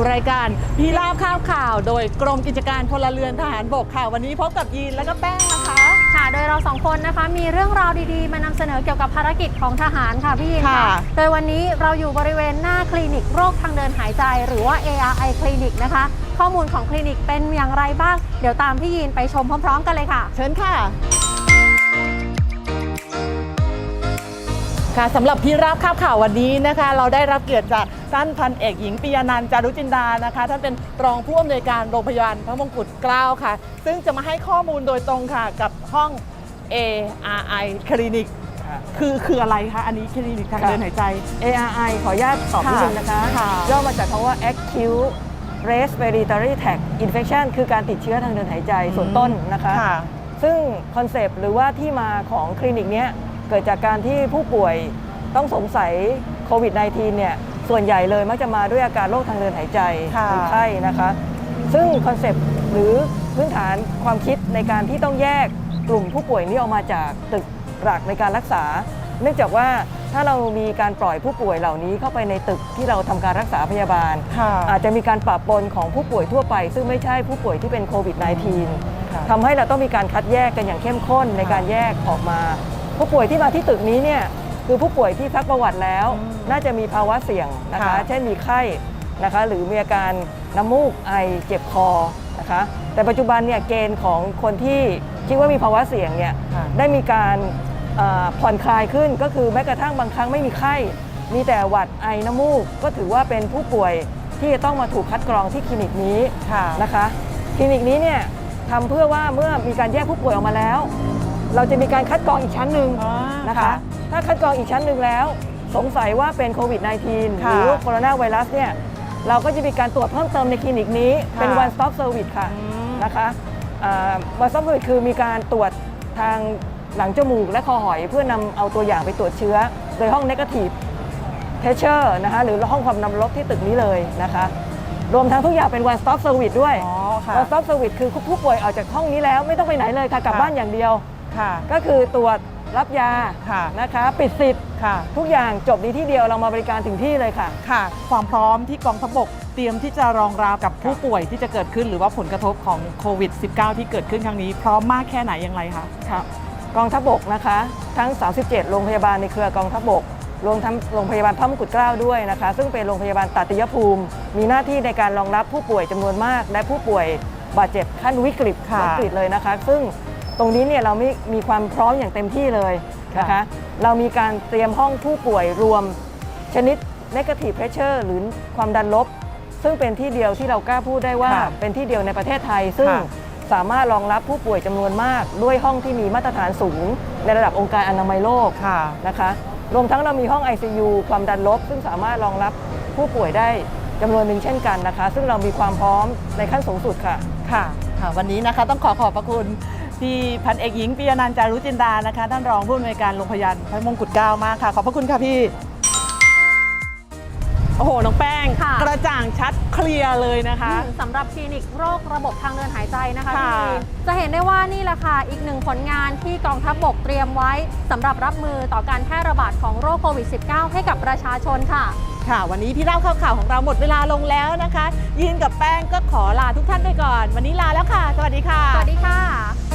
สู่รายการพี่ลาบข้าวข่าว โดยกรมกิจการพลเรือนทหารบกค่ะ วันนี้พบกับยีนและก็แป้งนะคะ ค่ะ โดยเราสองคนนะคะมีเรื่องราวดีๆ มานำเสนอเกี่ยวกับภารกิจของทหารค่ะพี่ยินค่ะ โดยวันนี้เราอยู่บริเวณหน้าคลินิกโรคทางเดินหายใจ หรือว่า ARI คลินิกนะคะ ข้อมูลของคลินิกเป็นอย่างไรบ้าง เดี๋ยวตามพี่ยินไปชมพร้อม ๆ กันเลยค่ะ เชิญค่ะ ค่ะสำหรับพี่ราบข้าวข่าววันนี้นะคะ เราได้รับเกียรติจากท่านพันเอกหญิงปิยานันท์จารุจินดานะคะท่านเป็นรองผู้อำนวยการโรงพยาบาลพระมงกุฎเกล้าค่ะ ซึ่งจะมาให้ข้อมูลโดยตรงค่ะกับห้อง ARI คลินิกคือคืออะไรคะอันนี้คลินิกทางค่ะเดินหายใจ ARI ขออนุญาตตอบนิดนึงนะคะค่ะย่อมาจากคำว่า acute respiratory tract infection คือการติดเชื้อทางเดินหายใจส่วนต้นนะคะค่ะซึ่งคอนเซปต์หรือว่าที่มาของคลินิกเนี้ย เกิดจากการที่ผู้ป่วยต้องสงสัยโควิด -19 เนี่ยส่วนใหญ่เลยมักจะมาด้วยอาการโรคทางเดินหายใจค่ะคนไข้นะคะ ซึ่งคอนเซปต์หรือพื้นฐานความคิดในการที่ต้องแยกกลุ่มผู้ป่วยนี้ออกมาจากตึกหลักในการรักษา เนื่องจากว่าถ้าเรามีการปล่อยผู้ป่วยเหล่านี้เข้าไปในตึกที่เราทำการรักษาพยาบาลค่ะอาจจะมีการปะปนของผู้ป่วยทั่วไป ซึ่งไม่ใช่ผู้ป่วยที่เป็นโควิดค่ะ -19 ทำให้เราต้องมีการคัดแยกกันอย่างเข้มข้นในการแยกออกมา ผู้ป่วยที่มาที่ตึกนี้เนี่ยคือผู้ป่วยที่ซักประวัติแล้วอืมน่าจะมีภาวะเสี่ยงนะคะ ค่ะ เช่นมีไข้นะคะหรือมีอาการน้ำมูกไอเจ็บคอนะคะแต่ปัจจุบันเนี่ยเกณฑ์ของคนที่คิดว่ามีภาวะเสี่ยงเนี่ย ค่ะ ได้มีการเอ่อผ่อนคลายขึ้นก็คือแม้กระทั่งบางครั้งไม่มีไข้ มีแต่หวัดไอน้ำมูก ก็ถือว่าเป็นผู้ป่วยที่จะต้องมาถูกคัดกรองที่คลินิกนี้ค่ะ นะคะ คลินิกนี้เนี่ยทำเพื่อว่าเมื่อมีการแยกผู้ป่วยออกมาแล้ว เราจะมีการคัดกรองอีกชั้นหนึ่งอ๋อนะคะ ถ้าคัดกรองอีกชั้นหนึ่งแล้ว สงสัยว่าเป็นโควิด -19 หค่ะรือโคโรนาไวรัสเนี่ยเราก็จะมีการตรวจเพิ่มเติมในคลินิกนี้เป็นค่ะ one stop service ค่ะอืมนะคะอ่า one stop service คือมีการตรวจทางหลังจมูกและคอหอย เพื่อนำเอาตัวอย่างไปตรวจเชื้อ โดยห้อง negative pressure นะคะหรือห้องความดันลบที่ตึกนี้เลยนะคะ รวมทั้งทุกอย่างเป็น one stop service ด้วยอ๋อค่ะ one stop service คือผู้ป่วยออกจากห้องนี้แล้วไม่ต้องไปไหนเลยค่ะกลับค่ะบ้านอย่างเดียว ค่ะก็คือตรวจรับยาค่ะนะคะปิดสิทธิ์ค่ะ ทุกอย่างจบในที่เดียวเรามาบริการถึงที่เลยค่ะ ค่ะ ความพร้อมที่กองทัพบกเตรียมที่จะรองรับกับผู้ป่วยที่จะเกิดขึ้นหรือว่าผลกระทบของโควิด -19 ที่เกิดขึ้นครั้งนี้ พร้อมมากแค่ไหนอย่างไรคะครับกองทัพบกนะคะ ทั้ง 37 โรงพยาบาลในเครือกองทัพบกรวมทั้งโรงพยาบาลพระมงกุฎเกล้าด้วยนะคะ ซึ่งเป็นโรงพยาบาลตัติยภูมิ มีหน้าที่ในการรองรับผู้ป่วยจำนวนมาก และผู้ป่วยบาดเจ็บขั้นวิกฤตค่ะวิกฤตเลยนะคะ ซึ่ง ตรงนี้เนี่ยเรามีมีความพร้อมอย่างเต็มที่เลยนะคะค่ะเรามีการเตรียมห้องผู้ป่วยรวม ชนิด negative pressure หรือความดันลบ ซึ่งเป็นที่เดียวที่เรากล้าพูดได้ว่าค่ะเป็นที่เดียวในประเทศไทย ซึ่งค่ะสามารถรองรับผู้ป่วยจำนวนมาก ด้วยห้องที่มีมาตรฐานสูง ในระดับองค์การอนามัยโลก ค่ะ นะคะ รวมทั้งเรามีห้อง ICU ความดันลบ ซึ่งสามารถรองรับผู้ป่วยได้จำนวนหนึ่งเช่นกันนะคะ ซึ่งเรามีความพร้อมในขั้นสูงสุดค่ะ ค่ะค่ะ วันนี้นะคะต้องขอขอบพระคุณ ที่พันเอกหญิงปิยานันท์จารุจินดานะคะท่านรองผู้อำนวยการโรงพยาบาลพระมงกุฎเกล้ามากค่ะ ขอบพระคุณค่ะพี่ โอ้โห น้องแป้ง ค่ะ กระจ่างชัดเคลียร์เลยนะคะ สำหรับคลินิกโรคระบบทางเดินหายใจนะคะค่ะพี่ยีนจะเห็นได้ว่านี่แหละค่ะอีกหนึ่งผลงานที่กองทัพบกเตรียมไว้สำหรับรับมือต่อการแพร่ระบาดของโรคโควิด -19 ให้กับประชาชนค่ะ ค่ะ วันนี้พี่เล่าข่าวข่าวของเราหมดเวลาลงแล้วนะคะ ยินกับแป้งก็ขอลาทุกท่านไปก่อน วันนี้ลาแล้วค่ะ สวัสดีค่ะ สวัสดีค่ะ